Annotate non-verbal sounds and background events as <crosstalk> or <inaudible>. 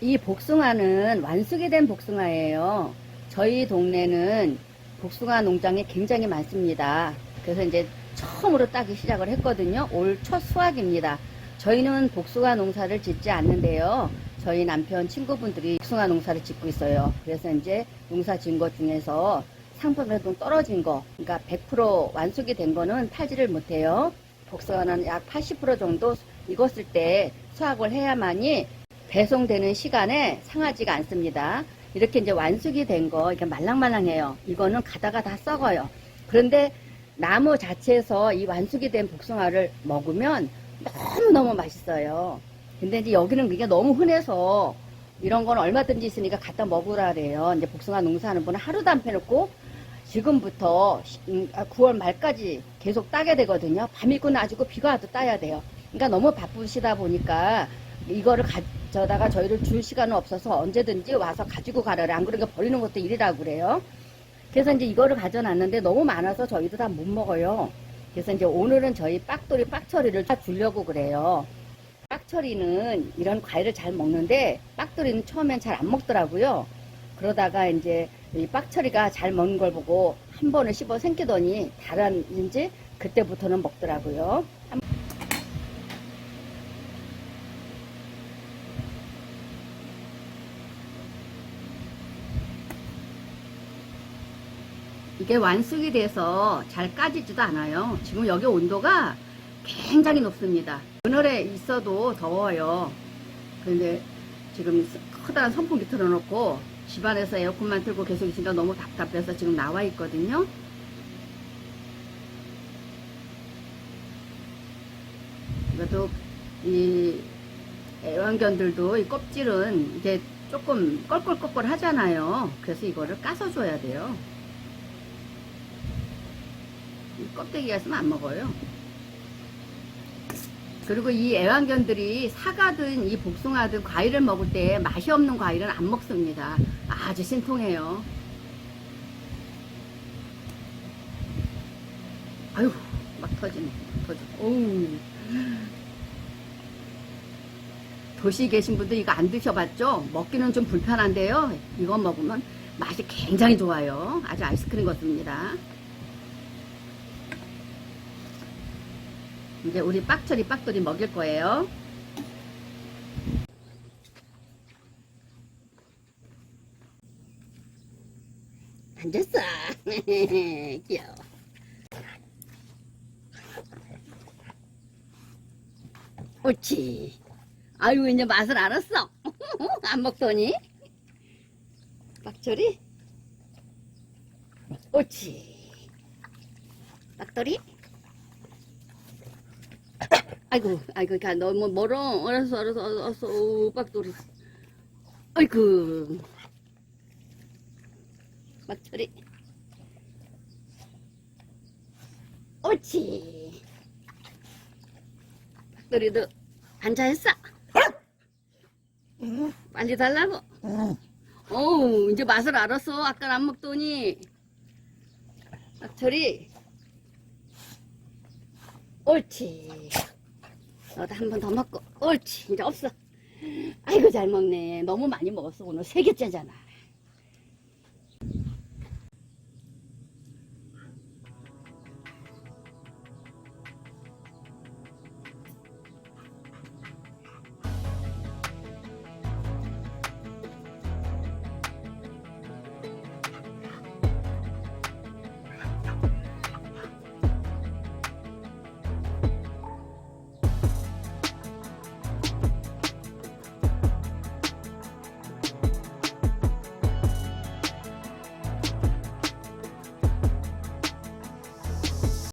이 복숭아는 완숙이 된 복숭아예요. 저희 동네는 복숭아 농장이 굉장히 많습니다. 그래서 이제 처음으로 따기 시작을 했거든요. 올 첫 수확입니다. 저희는 복숭아 농사를 짓지 않는데요. 저희 남편 친구분들이 복숭아 농사를 짓고 있어요. 그래서 이제 농사 지은 것 중에서 상품이 좀 떨어진 거, 그러니까 100% 완숙이 된 거는 팔지를 못해요. 복숭아는 약 80% 정도 익었을 때 수확을 해야만이 배송되는 시간에 상하지가 않습니다. 이렇게 이제 완숙이 된 거, 이렇게 말랑말랑해요. 이거는 가다가 다 썩어요. 그런데 나무 자체에서 이 완숙이 된 복숭아를 먹으면 너무너무 맛있어요. 근데 이제 여기는 그게 너무 흔해서 이런 건 얼마든지 있으니까 갖다 먹으라 그래요. 이제 복숭아 농사하는 분은 하루도 안 패놓고 지금부터 9월 말까지 계속 따게 되거든요. 밤이 있고 낮이고 비가 와도 따야 돼요. 그러니까 너무 바쁘시다 보니까 이거를 가 져다가 저희를 줄 시간은 없어서 언제든지 와서 가지고 가라래. 안 그러니까 버리는 것도 일이라고 그래요. 그래서 이제 이거를 가져놨는데 너무 많아서 저희도 다 못 먹어요. 그래서 이제 오늘은 저희 빡돌이 빡처리를 다 주려고 그래요. 빡처리는 이런 과일을 잘 먹는데 빡돌이는 처음엔 잘 안 먹더라고요. 그러다가 이제 이 빡처리가 잘 먹는 걸 보고 한 번을 씹어 생기더니 다른인지 그때부터는 먹더라고요. 이게 완숙이 돼서 잘 까지지도 않아요. 지금 여기 온도가 굉장히 높습니다. 그늘에 있어도 더워요. 근데 지금 커다란 선풍기 틀어놓고 집안에서 에어컨만 틀고 계속 있으니까 너무 답답해서 지금 나와 있거든요. 그래도 이 애완견들도 이 껍질은 이게 조금 껄껄껄껄 하잖아요. 그래서 이거를 까서 줘야 돼요. 이 껍데기가 있으면 안 먹어요. 그리고 이 애완견들이 사과든 이 복숭아든 과일을 먹을 때 맛이 없는 과일은 안 먹습니다. 아주 신통해요. 아유, 막 터지네. 터져. 오우. 도시에 계신 분들 이거 안 드셔봤죠? 먹기는 좀 불편한데요. 이거 먹으면 맛이 굉장히 좋아요. 아주 아이스크림 같습니다. 이제 우리 빡처리 빡돌이 먹일 거예요. 앉았어. <laughs> 귀여워. 옳지. 아유, 이제 맛을 알았어. <laughs> 안 먹더니. 빡처리? 옳지. 빡돌이? 아이고, 아이고, 가 너무 멀어. 알았어, 알았어, 알았어. 오, 빡돌이. 아이고. 막처리. 옳지. 빡돌이도 앉아있어. 빨리 달라고. 어우, 이제 맛을 알았어. 아까 안 먹더니. 막처리. 옳지. 너도 한 번 더 먹고 옳지. 이제 없어. 아이고 잘 먹네. 너무 많이 먹었어. 오늘 세 개째잖아